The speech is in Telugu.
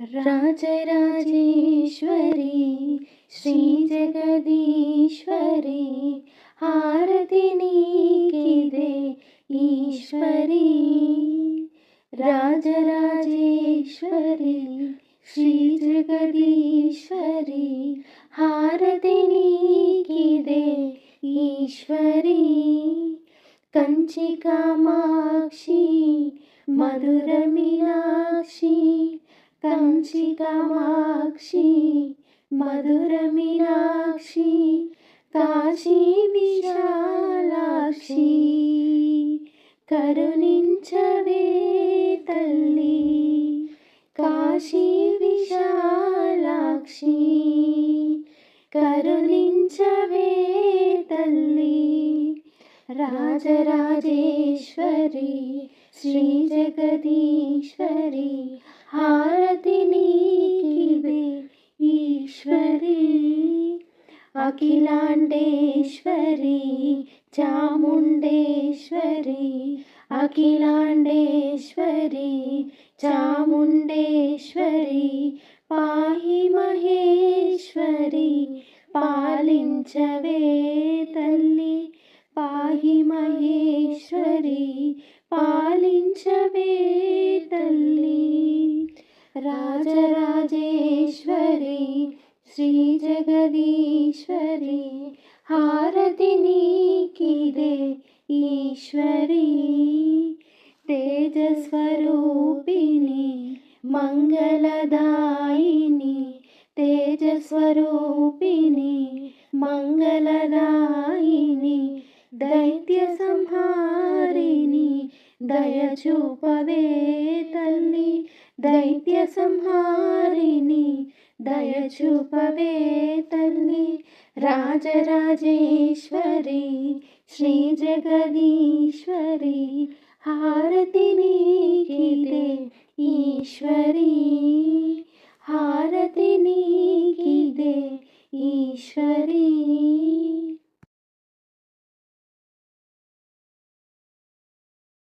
राजराजेश्वरी श्रीजगदीश्वरी आरतिनीकिदे ईश्वरी राजराजेश्वरी श्रीजगदीश्वरी हारदिनीकिदे ईश्वरी कञ्चिकामाक्षी मधुरमीनाक्षी కంచి కామాక్షి మధుర మీనాక్షి మధుర మీనాక్షి కాశీ విశాలాక్షి. కరుణించవే తల్లి కాశీ విశాలాక్షి. కరుణించవే తల్లి రాజరాజేశ్వరి శ్రీ జగదీశ్వరి అఖిలాండేశ్వరి చాముండేశ్వరి అఖిలాండేశ్వరి చాముండేశ్వరి పాహి మహేశ్వరి పాలించవే తల్లి పాహి మహేశ్వరి పాలించవే తల్లి. రాజరాజేశ్వరి శ్రీ జగ ఈశ్వరి హారతి నీకిదే ఈశ్వరి తేజస్వరూపిణి మంగళదాయిని తేజస్వరూపిణి మంగళదాయిని దైత్య సంహారిణి దయచూపవే తల్లి దైత్య సంహారిణి దయచూపవే రాజరాజేశ్వరి శ్రీ జగదీశ్వరి హారతి నీకిదే ఈశ్వరి హారతి నీకిదే ఈశ్వరి